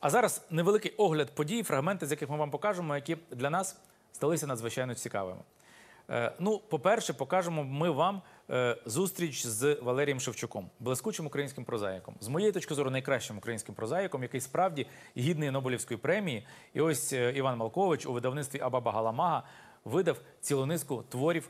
А зараз невеликий огляд подій, фрагменти, з яких ми вам покажемо, які для нас сталися надзвичайно цікавими. Е, ну, по-перше, покажемо ми вам е, зустріч з Валерієм Шевчуком, блискучим українським прозаїком. З моєї точки зору, найкращим українським прозаїком, який справді гідний Нобелівської премії. І ось е, Іван Малкович у видавництві Абаба Галамага видав цілу низку творів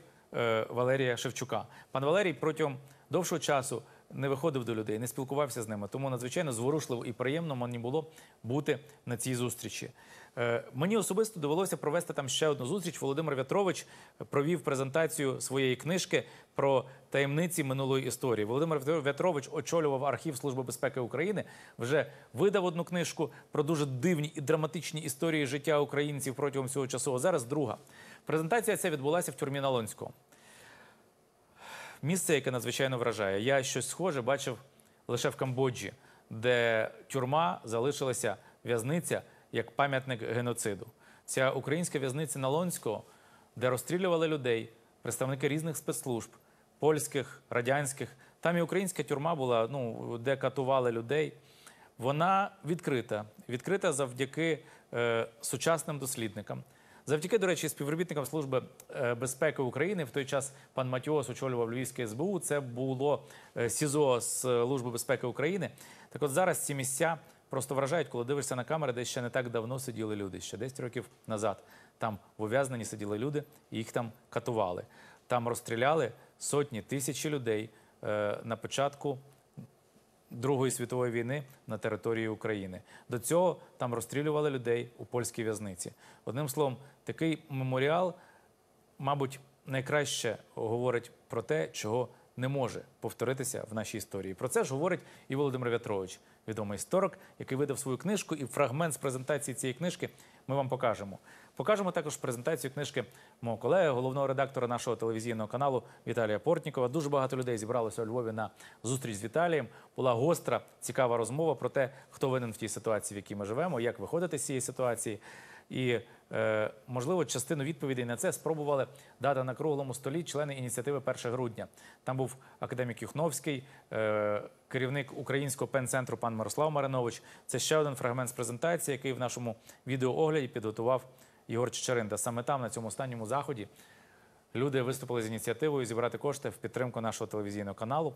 Валерія Шевчука. Пан Валерій протягом довшого часу не виходив до людей, не спілкувався з ними. Тому надзвичайно зворушливо і приємно мені було бути на цій зустрічі. Е, Мені особисто довелося провести там ще одну зустріч. Володимир В'ятрович провів презентацію своєї книжки про таємниці минулої історії. Володимир В'ятрович очолював архів Служби безпеки України. Вже видав одну книжку про дуже дивні і драматичні історії життя українців протягом цього часу. А зараз друга презентація ця відбулася в тюрмі Налонського. Місце, яке надзвичайно вражає. Я щось схоже бачив лише в Камбоджі, де тюрма залишилася в'язниця як пам'ятник геноциду. Ця українська в'язниця Налонського, де розстрілювали людей, представники різних спецслужб, польських, радянських. Там і українська тюрма була, ну, де катували людей. Вона відкрита. Відкрита завдяки е, сучасним дослідникам. Завдяки, до речі, співробітникам Служби е, безпеки України в той час пан Матіос очолював Львівське СБУ. Це було е, СІЗО з Служби безпеки України. Так от зараз ці місця просто вражають, коли дивишся на камери, де ще не так давно сиділи люди. Ще 10 років назад там в ув'язненні сиділи люди, їх там катували. Там розстріляли сотні тисячі людей е, на початку Другої світової війни на території України. До цього там розстрілювали людей у польській в'язниці. Одним словом, такий меморіал, мабуть, найкраще говорить про те, чого не може повторитися в нашій історії. Про це ж говорить і Володимир В'ятрович, відомий історик, який видав свою книжку, і фрагмент з презентації цієї книжки ми вам покажемо. Покажемо також презентацію книжки мого колеги, головного редактора нашого телевізійного каналу Віталія Портнікова. Дуже багато людей зібралося у Львові на зустріч з Віталієм. Була гостра, цікава розмова про те, хто винен в тій ситуації, в якій ми живемо, як виходити з цієї ситуації. І, е, можливо, частину відповідей на це спробували дати на круглому столі члени ініціативи 1 грудня. Там був академік Юхновський, е, керівник українського пен-центру пан Мирослав Маринович. Це ще один фрагмент з презентації, який в нашому відеоогляді підготував Єгор Чечеринда. Саме там, на цьому останньому заході, люди виступили з ініціативою зібрати кошти в підтримку нашого телевізійного каналу.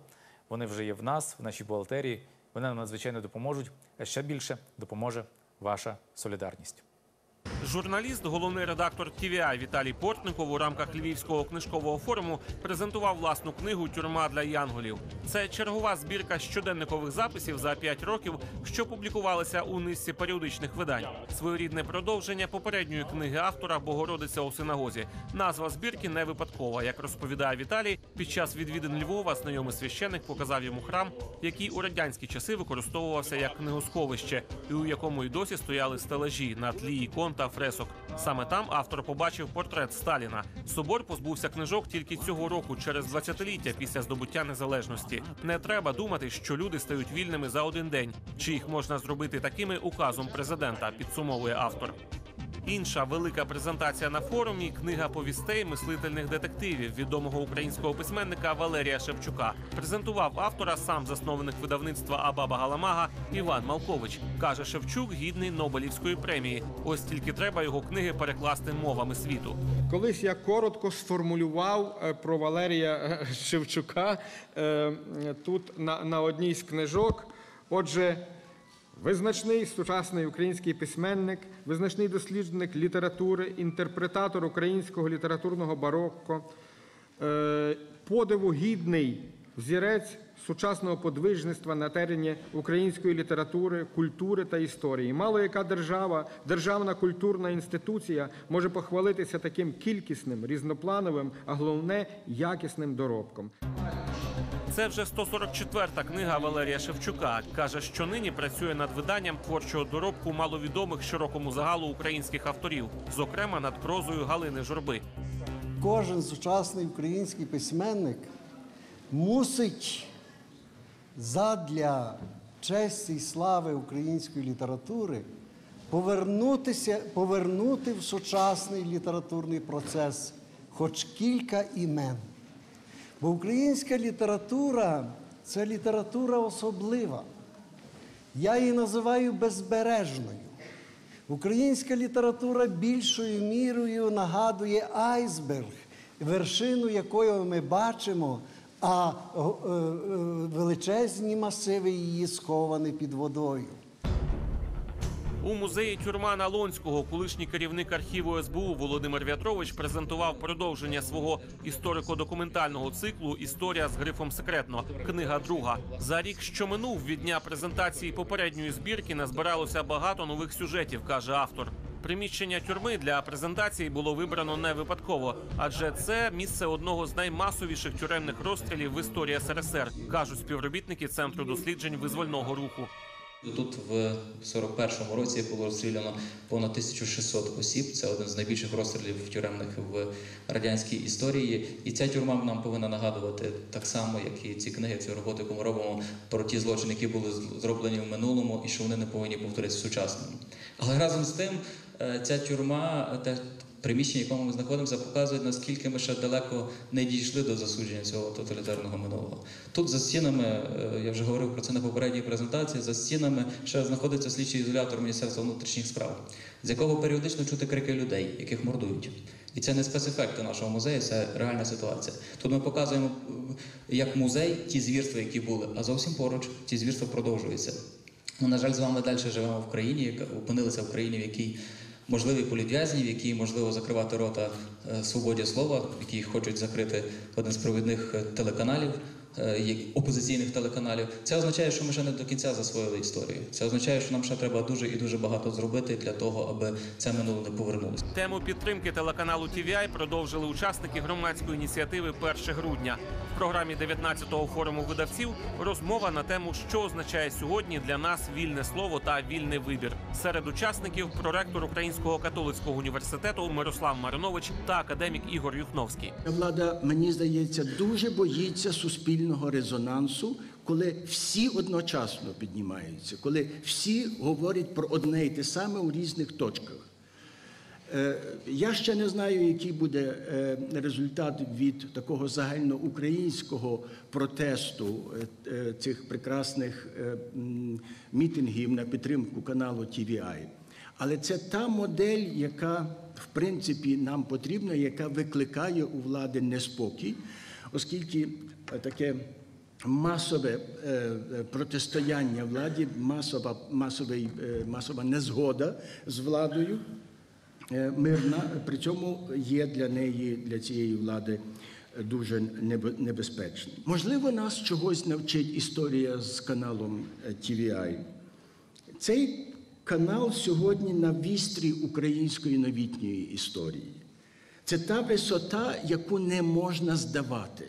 Вони вже є в нас, в нашій бухгалтерії. Вони нам надзвичайно допоможуть. А ще більше допоможе ваша солідарність. Журналіст, головний редактор TVI Віталій Портников у рамках Львівського книжкового форуму презентував власну книгу Тюрма для янголів. Це чергова збірка щоденникових записів за 5 років, що публікувалися у низці періодичних видань. Своєрідне продовження попередньої книги автора Богородиця у синагозі. Назва збірки не випадкова. Як розповідає Віталій, під час відвідин Львова знайомий священик показав йому храм, який у радянські часи використовувався як книгосховище, і у якому й досі стояли стелажі на тлі ікон та фресок. Саме там автор побачив портрет Сталіна. Собор позбувся книжок тільки цього року, через 20-ліття після здобуття незалежності. Не треба думати, що люди стають вільними за один день. Чи їх можна зробити такими указом президента? Підсумовує автор. Інша велика презентація на форумі книга повістей мислительних детективів відомого українського письменника Валерія Шевчука. Презентував автора сам засновник видавництва Абаба Галамага Іван Малкович. каже Шевчук гідний Нобелівської премії. Ось тільки треба його книги перекласти мовами світу. Колись я коротко сформулював е, про Валерія е, Шевчука е, тут на, на одній з книжок. Отже, визначний сучасний український письменник, визначний досліджник літератури, інтерпретатор українського літературного барокко, е, подиву гідний взірець сучасного подвижництва на терені української літератури, культури та історії. Мало яка держава, державна культурна інституція може похвалитися таким кількісним, різноплановим, а головне якісним доробком. Це вже 144-та книга Валерія Шевчука. Каже, що нині працює над виданням творчого доробку маловідомих широкому загалу українських авторів, зокрема над прозою Галини Журби. кожен сучасний український письменник мусить задля честі й слави української літератури повернутися, повернути в сучасний літературний процес хоч кілька імен. Бо українська література це література особлива. Я її називаю безбережною. Українська література більшою мірою нагадує айсберг, вершину якої ми бачимо, а е, е, величезні масиви її сховані під водою. У музеї тюрма Налонського колишній керівник архіву СБУ Володимир В'ятрович презентував продовження свого історико-документального циклу Історія з грифом секретно. Книга друга. За рік, що минув від дня презентації попередньої збірки, назбиралося багато нових сюжетів, каже автор. Приміщення тюрми для презентації було вибрано не випадково, адже це місце одного з наймасовіших тюремних розстрілів в історії СРСР, кажуть співробітники центру досліджень визвольного руху. Тут в 41-му році було розстріляно понад 1600 осіб. Це один з найбільших розстрілів тюремних в радянській історії. І ця тюрма нам повинна нагадувати так само, як і ці книги, ці роботи, яку ми робимо про ті злочини, які були зроблені в минулому, і що вони не повинні повторитися в сучасному. Але разом з тим, е, ця тюрма, приміщення, в якому ми знаходимося, показує, наскільки ми ще далеко не дійшли до засудження цього тоталітарного минулого. Тут за стінами, е, я вже говорив про це на попередній презентації, за стінами ще знаходиться слідчий ізолятор Міністерства внутрішніх справ, з якого періодично чути крики людей, яких мордують. І це не спецефекти нашого музею, це реальна ситуація. Тут ми показуємо е, як музей ті звірства, які були, а зовсім поруч ті звірства продовжуються. Ми, на жаль, з вами далі живемо в країні, яка опинилися в країні, в якій можливі політв'язнів, які можливо закривати рота е, свободі слова, які хочуть закрити один з провідних е, телеканалів, опозиційних телеканалів. Це означає, що ми ще не до кінця засвоїли історію. Це означає, що нам ще треба дуже і дуже багато зробити для того, аби це минуле не повернулося. Тему підтримки телеканалу TVI продовжили учасники громадської ініціативи 1 грудня. В програмі 19-го форуму видавців розмова на тему, що означає сьогодні для нас вільне слово та вільний вибір. Серед учасників проректор Українського католицького університету Мирослав Маринович та академік Ігор Юхновський. Влада, мені здається, дуже боїться суспільного резонансу, коли всі одночасно піднімаються, коли всі говорять про одне і те саме у різних точках. Е, Я ще не знаю, який буде е, результат від такого загальноукраїнського протесту е, цих прекрасних мітингів на підтримку каналу TVI. Але це та модель, яка в принципі нам потрібна, яка викликає у влади неспокій, оскільки е, таке масове е, е, протистояння владі, масова, масовий, масова незгода з владою мирна, при цьому є для неї, для цієї влади дуже небе- небезпечним. Можливо, нас чогось навчить історія з каналом TVI. Цей канал сьогодні на вістрі української новітньої історії. Це та висота, яку не можна здавати.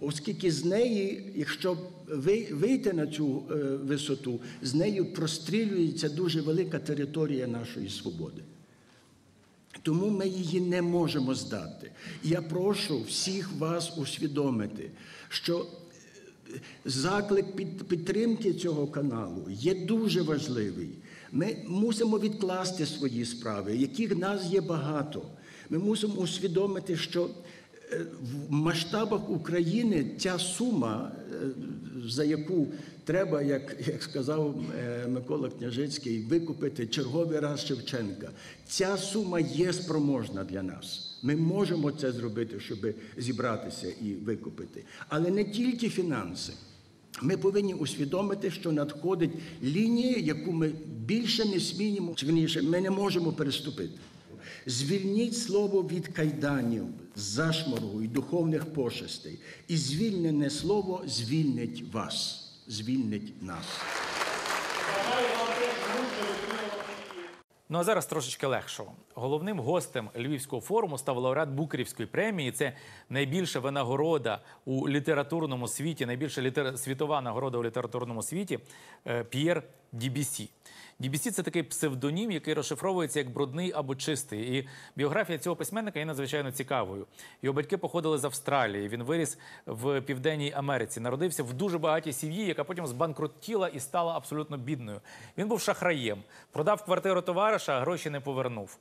Оскільки з неї, якщо ви- вийти на цю е, висоту, з нею прострілюється дуже велика територія нашої свободи. Тому ми її не можемо здати. Я прошу всіх вас усвідомити, що е, заклик підтримки цього каналу є дуже важливий. Ми мусимо відкласти свої справи, яких нас є багато. Ми мусимо усвідомити, що е, в масштабах України ця сума, е, за яку треба, як, як сказав е, Микола Княжицький, викупити черговий раз Шевченка, ця сума є спроможна для нас. Ми можемо це зробити, щоб зібратися і викупити. Але не тільки фінанси. Ми повинні усвідомити, що надходить лінія, яку ми більше не сміємо, чи ми не можемо переступити. Звільніть слово від кайданів, зашморгу і духовних пошестей, і звільнене слово звільнить вас, звільнить нас. Ну а зараз трошечки легшого. Головним гостем Львівського форуму став лауреат Букерівської премії. Це найбільша винагорода у літературному світі, найбільша літер... світова нагорода у літературному світі е, П'єр Дібісі. Дібісі це такий псевдонім, який розшифровується як брудний або чистий. І біографія цього письменника є надзвичайно цікавою. Його батьки походили з Австралії. Він виріс в Південній Америці. Народився в дуже багатій сім'ї, яка потім збанкрутіла і стала абсолютно бідною. Він був шахраєм, продав квартиру товариша, а гроші не повернув.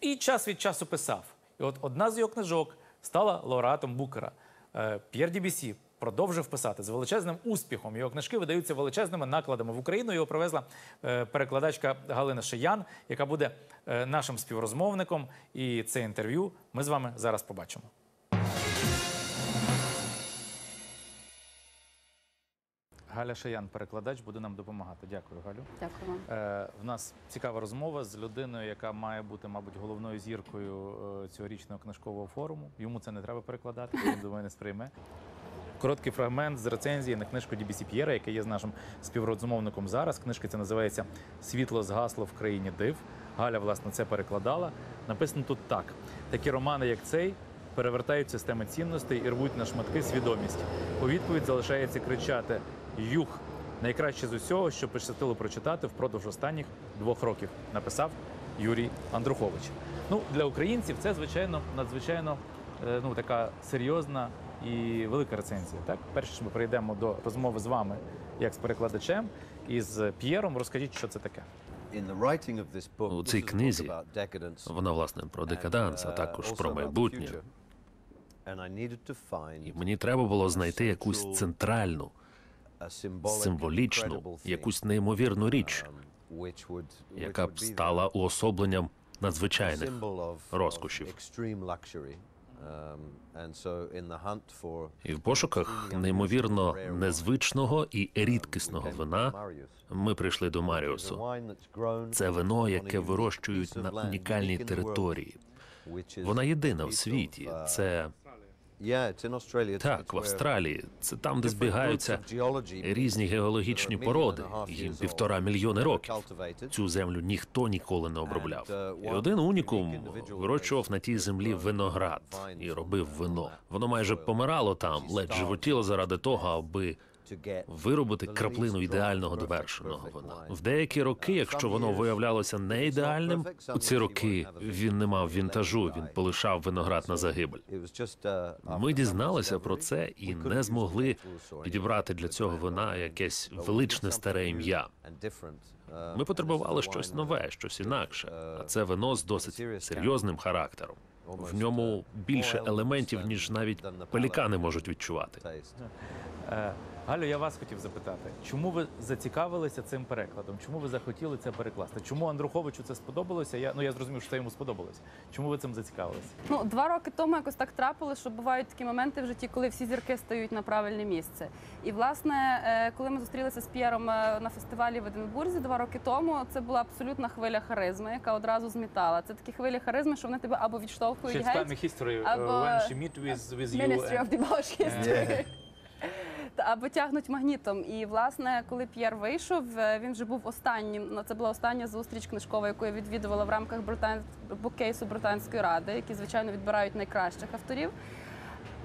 І час від часу писав. І от одна з його книжок стала лауреатом Букера. Е, П'єр Дібісі продовжив писати з величезним успіхом. Його книжки видаються величезними накладами в Україну. Його привезла е, перекладачка Галина Шиян, яка буде е, нашим співрозмовником. І це інтерв'ю ми з вами зараз побачимо. Галя Шиян, перекладач, буде нам допомагати. Дякую, Галю. Дякую вам. Е, в нас цікава розмова з людиною, яка має бути, мабуть, головною зіркою е, цьогорічного книжкового форуму. Йому це не треба перекладати, він думаю, не сприйме. Короткий фрагмент з рецензії на книжку Дібісі П'єра, який є з нашим співрозмовником зараз. Книжка ця називається Світло згасло в країні див. Галя, власне, це перекладала. Написано тут так: такі романи, як цей, перевертають системи цінностей і рвуть на шматки свідомість. У відповідь залишається кричати Юх! Найкраще з усього, що пощастило прочитати впродовж останніх двох років, написав Юрій Андрухович. Ну, для українців це, звичайно, надзвичайно е, ну, така серйозна і велика рецензія. Так, перше, що ми прийдемо до розмови з вами, як з перекладачем, і з П'єром, розкажіть, що це таке. У цій книзі Вона, власне, про декаданс, uh, а також про майбутнє. І мені треба було знайти якусь центральну, символічну, якусь неймовірну річ, um, яка б стала уособленням надзвичайних розкошів. Um, І в пошуках неймовірно незвичного і рідкісного вина ми прийшли до Маріусу. Це вино, яке вирощують на унікальній території. Вона єдина в світі. Це так, в Австралії. Це там, де збігаються різні геологічні породи. Їм півтора мільйони років. Цю землю ніхто ніколи не обробляв. І один унікум вирощував на тій землі виноград і робив вино. Воно майже помирало там, ледь животіло заради того, аби виробити краплину ідеального довершеного вина. В деякі роки, якщо воно виявлялося не ідеальним, у ці роки він не мав вінтажу, він полишав виноград на загибель. Ми дізналися про це і не змогли підібрати для цього вина якесь величне старе ім'я. Ми потребували щось нове, щось інакше. А це вино з досить серйозним характером. В ньому більше елементів, ніж навіть пелікани можуть відчувати. Галю, я вас хотів запитати, чому ви зацікавилися цим перекладом? Чому ви захотіли це перекласти? Чому Андруховичу це сподобалося? Я ну я зрозумів, що це йому сподобалося. Чому ви цим зацікавилися? Ну, два роки тому якось так трапилось, що бувають такі моменти в житті, коли всі зірки стають на правильне місце. І власне, е, коли ми зустрілися з П'єром е, на фестивалі в Единбурзі два роки тому, це була абсолютна хвиля харизми, яка одразу змітала. Це такі хвилі харизми, що вони тебе або відштовхують геть, history, uh, або when she meet with, with. Ministry of Debauch History. Або тягнуть магнітом. І власне, коли П'єр вийшов, е, він вже був останнім. Ну, це була остання зустріч книжкова, яку я відвідувала в рамках британ... буккейсу Британської ради, які звичайно відбирають найкращих авторів.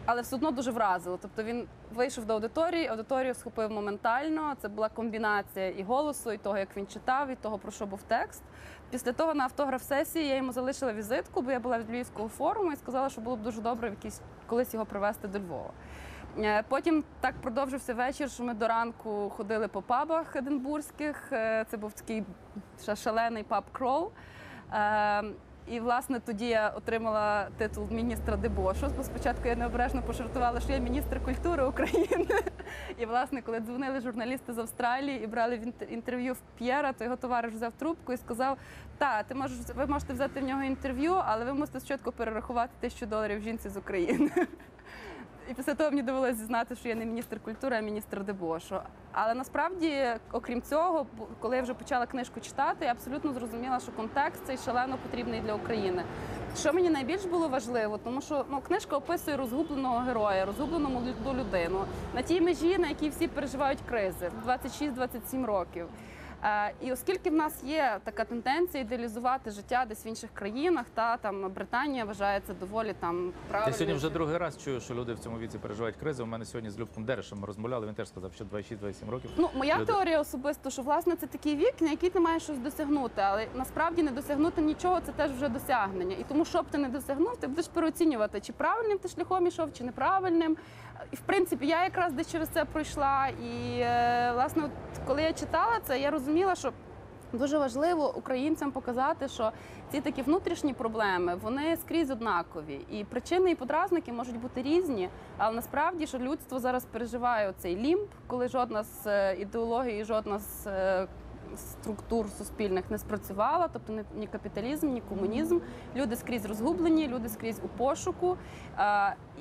Але все одно дуже вразило. Тобто він вийшов до аудиторії, аудиторію схопив моментально. Це була комбінація і голосу, і того, як він читав, і того, про що був текст. Після того на автограф-сесії я йому залишила візитку, бо я була від Львівського форуму і сказала, що було б дуже добре в якийсь колись його привезти до Львова. Е, Потім так продовжився вечір, що ми до ранку ходили по пабах единбурзьких. Е, Це був такий шалений паб крол. Е, І власне тоді я отримала титул міністра дебошу. Бо спочатку я необережно пожартувала, що я міністр культури України. І власне, коли дзвонили журналісти з Австралії і брали інтерв'ю в П'єра, то його товариш взяв трубку і сказав: Та, ти можеш ви можете взяти в нього інтерв'ю, але ви мусите спочатку перерахувати тисячу доларів жінці з України. І після того мені довелося зізнати, що я не міністр культури, а міністр дебошу. Але насправді, окрім цього, коли я вже почала книжку читати, я абсолютно зрозуміла, що контекст цей шалено потрібний для України. Що мені найбільш було важливо, тому що ну, книжка описує розгубленого героя, розгублену молоду людину на тій межі, на якій всі переживають кризи 26-27 років. Е, І оскільки в нас є така тенденція ідеалізувати життя десь в інших країнах, та там Британія вважається доволі там Я сьогодні вже другий раз чую, що люди в цьому віці переживають кризи. У мене сьогодні з Любком Дерешем ми розмовляли. Він теж сказав, що 26-27 років. Ну, моя Люди- теорія особисто, що власне це такий вік, на який ти маєш щось досягнути, але насправді не досягнути нічого це теж вже досягнення. І тому, що б ти не досягнув, ти будеш переоцінювати, чи правильним ти шляхом ішов, чи неправильним. В принципі, я якраз десь через це пройшла. І е, власне, коли я читала це, я розуміла, що Дуже важливо українцям показати, що ці такі внутрішні проблеми вони скрізь однакові, і причини і подразники можуть бути різні. Але насправді, що людство зараз переживає цей лімб, коли жодна з е, ідеологій, жодна з е, структур суспільних не спрацювала, тобто ні- ні капіталізм, ні комунізм. Люди скрізь розгублені, люди скрізь у пошуку.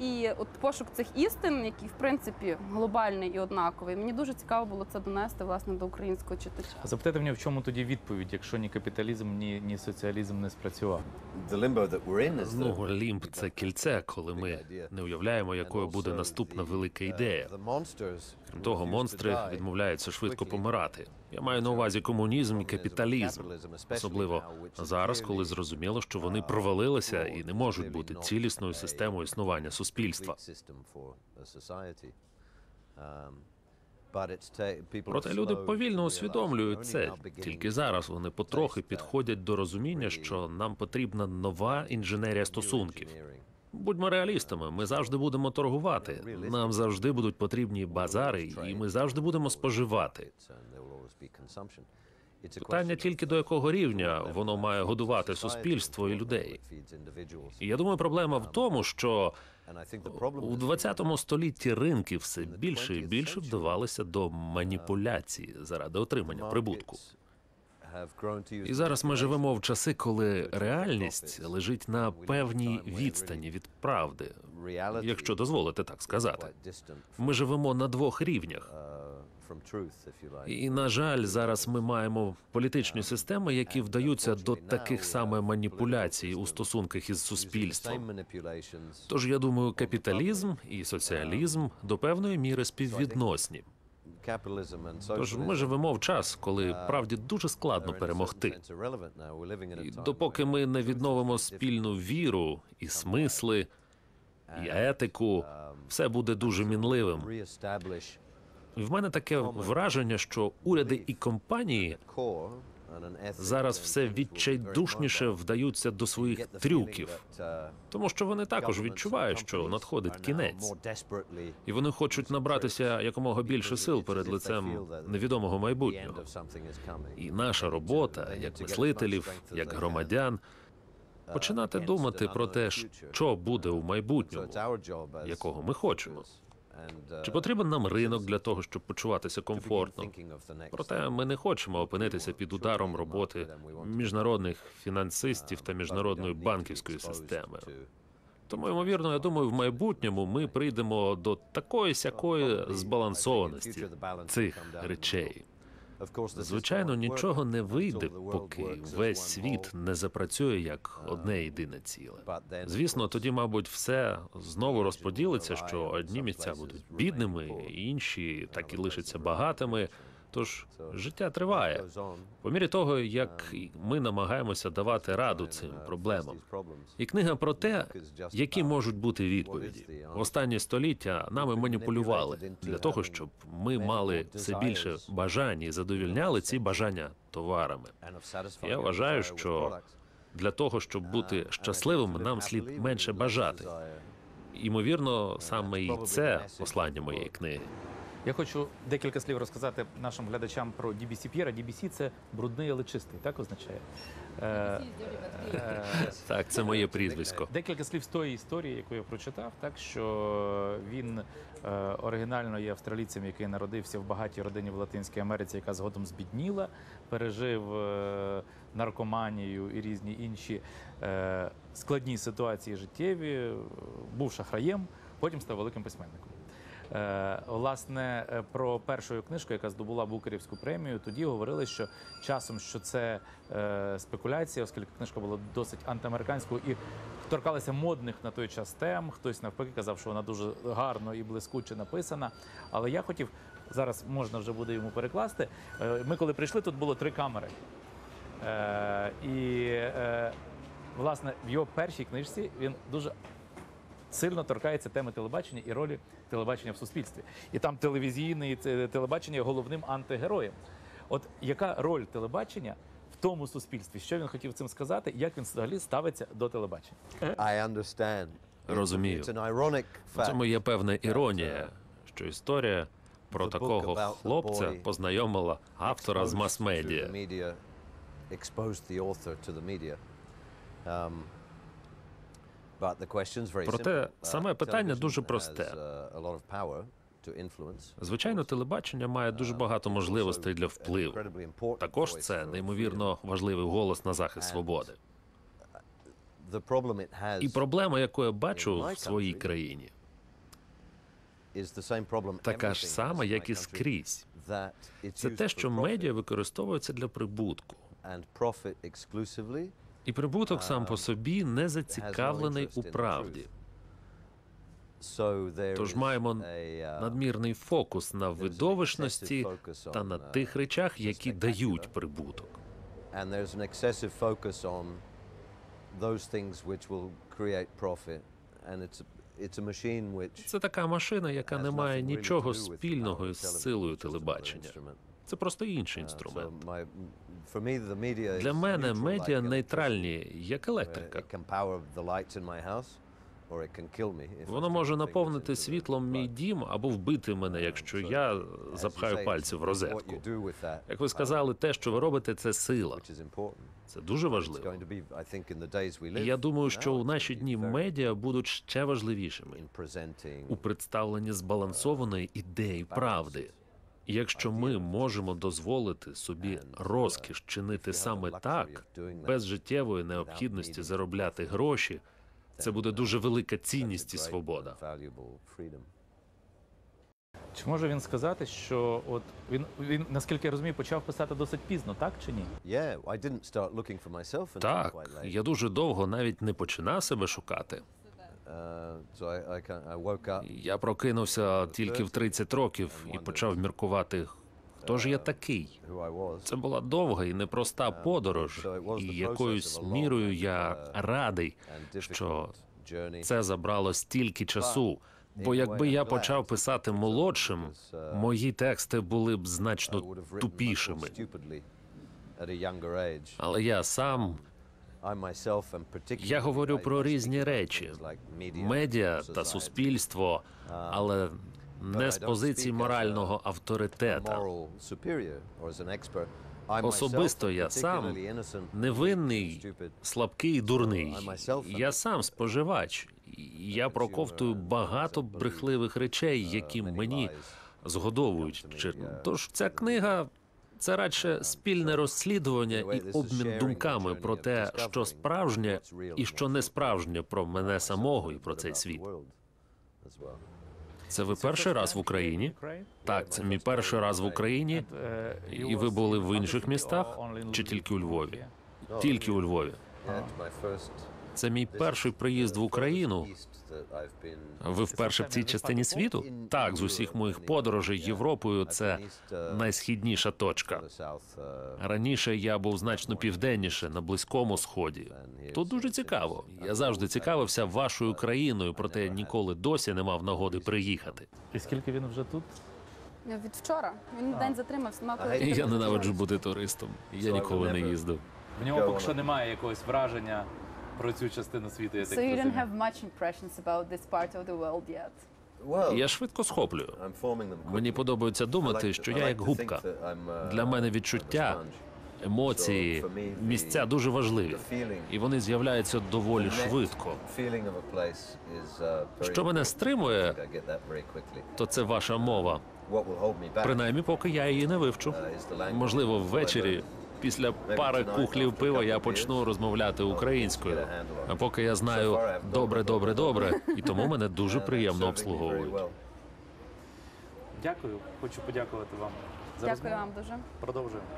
І от пошук цих істин, який в принципі глобальний і однаковий. Мені дуже цікаво було це донести власне до українського читача. Запитайте мене, в чому тоді відповідь, якщо ні капіталізм, ні, ні соціалізм не спрацював? The limbo that we're in is Ну, лімб це кільце, коли ми не уявляємо, якою буде наступна велика ідея. Крім того, монстри відмовляються швидко помирати. Я маю на увазі комунізм і капіталізм, особливо зараз, коли зрозуміло, що вони провалилися і не можуть бути цілісною системою існування суспільства. Проте люди повільно усвідомлюють це. Тільки зараз вони потрохи підходять до розуміння, що нам потрібна нова інженерія стосунків. Будьмо реалістами, ми завжди будемо торгувати. Нам завжди будуть потрібні базари, і ми завжди будемо споживати. Питання тільки до якого рівня воно має годувати суспільство і людей. І я думаю, проблема в тому, що у 20 столітті ринки все більше і більше вдавалися до маніпуляції заради отримання прибутку. І зараз ми живемо в часи, коли реальність лежить на певній відстані від правди, якщо дозволите так сказати. Ми живемо на двох рівнях. І на жаль, зараз ми маємо політичні системи, які вдаються до таких саме маніпуляцій у стосунках із суспільством. Тож я думаю, капіталізм і соціалізм до певної міри співвідносні. Тож ми живемо в час, коли правді дуже складно перемогти. І допоки ми не відновимо спільну віру і смисли, і етику, все буде дуже мінливим. В мене таке враження, що уряди і компанії зараз все відчайдушніше вдаються до своїх трюків, тому що вони також відчувають, що надходить кінець, і вони хочуть набратися якомога більше сил перед лицем невідомого майбутнього. І наша робота, як мислителів, як громадян, починати думати про те, що буде у майбутньому, якого ми хочемо. Чи потрібен нам ринок для того, щоб почуватися комфортно? Проте ми не хочемо опинитися під ударом роботи міжнародних фінансистів та міжнародної банківської системи. Тому, ймовірно, я думаю, в майбутньому ми прийдемо до такої сякої збалансованості цих речей. Звичайно, нічого не вийде, поки весь світ не запрацює як одне єдине ціле. Звісно, тоді, мабуть, все знову розподілиться, що одні місця будуть бідними, інші так і лишаться багатими. Тож життя триває по мірі того, як ми намагаємося давати раду цим проблемам. І книга про те, які можуть бути відповіді. В останні століття нами маніпулювали для того, щоб ми мали все більше бажань і задовільняли ці бажання товарами. Я вважаю, що для того, щоб бути щасливим, нам слід менше бажати. Ймовірно, саме і це послання моєї книги. Я хочу декілька слів розказати нашим глядачам про DBC П'єра. DBC – це брудний, але чистий, так означає? Е, е, Так, це моє прізвисько. Декілька слів з тої історії, яку я прочитав, так що він е, оригінально є австралійцем, який народився в багатій родині в Латинській Америці, яка згодом збідніла, пережив наркоманію і різні інші складні ситуації життєві, був шахраєм, потім став великим письменником. Е, власне, е, про першу книжку, яка здобула Букерівську премію, тоді говорили, що часом що це е, спекуляція, оскільки книжка була досить антиамериканською і торкалася модних на той час тем. Хтось навпаки казав, що вона дуже гарно і блискуче написана. Але я хотів зараз можна вже буде йому перекласти. Ми коли прийшли, тут було три камери. І власне в його першій книжці він дуже сильно торкається теми телебачення і ролі телебачення в суспільстві. І там телевізійне телебачення є головним антигероєм. От яка роль телебачення в тому суспільстві? Що він хотів цим сказати? Як він взагалі ставиться до телебачення? I understand. Розумію. Fact. цьому є певна іронія, що історія про такого хлопця познайомила автора з мас-медіа. Проте. Uh, саме питання дуже просте. uh. Звичайно, телебачення має дуже багато можливостей для впливу. Також це неймовірно важливий голос на захист свободи. І проблема, яку я бачу в своїй країні, така ж сама, як і скрізь. Це те, що медіа використовується для прибутку. І прибуток сам по собі не зацікавлений у правді. Тож маємо uh, надмірний фокус на видовищності та на тих речах, які дають прибуток. Це така машина, яка не має нічого спільного із television, силою телебачення. Це просто інший Uh, інструмент. Для мене медіа нейтральні, як електрика. Воно може наповнити світлом мій дім або вбити мене, якщо я запхаю пальці в розетку. Як ви сказали, те, що ви робите, це сила. Це дуже важливо. І я думаю, що у наші дні медіа будуть ще важливішими у представленні збалансованої ідеї правди. І якщо ми можемо дозволити собі розкіш чинити саме так, без життєвої необхідності заробляти гроші, це буде дуже велика цінність і свобода. Чи може він сказати, що от він, він наскільки я розумію, почав писати досить пізно, так чи ні? Так, я дуже довго навіть не починав себе шукати. Uh, up Я прокинувся тільки в 30 років і почав міркувати, хто ж я такий. I was. Це була довга і непроста подорож, і якоюсь мірою я радий, and що це забрало стільки часу. Бо якби я почав писати молодшим, мої тексти були б значно тупішими. Але я сам я говорю про різні речі, медіа та суспільство, але не з позиції морального авторитета. Особисто я сам невинний, слабкий і дурний. Я сам споживач. Я проковтую багато брехливих речей, які мені згодовують. Чи- Тож ця книга це радше спільне розслідування і обмін думками про те, що справжнє і що не справжнє про мене самого і про цей світ. Це ви перший раз в Україні? Так, це мій перший раз в Україні. І ви були в інших містах чи тільки у Львові? Тільки у Львові. Це мій перший приїзд в Україну. Ви вперше в цій частині світу? Так, з усіх моїх подорожей Європою це найсхідніша точка. Раніше я був значно південніше, на близькому сході. Тут дуже цікаво. Я завжди цікавився вашою країною, проте ніколи досі не мав нагоди приїхати. І скільки він вже тут? Від вчора він день затримався. Нема коли я ненавиджу бути туристом. Я ніколи не їздив. В нього поки що немає якогось враження про цю частину світу. Я так So you don't розумію. have much impressions about this part of the world yet. Я швидко схоплюю. Мені подобається думати, що я як губка. Для мене відчуття, емоції, місця дуже важливі, і вони з'являються доволі швидко. Що мене стримує, то це ваша мова. Принаймні, поки я її не вивчу. Можливо, ввечері. Після пари кухлів пива я почну розмовляти українською. А поки я знаю добре, добре, добре, і тому мене дуже приємно обслуговують. Дякую. Хочу подякувати вам за Дякую розмову. вам дуже. Продовжуємо.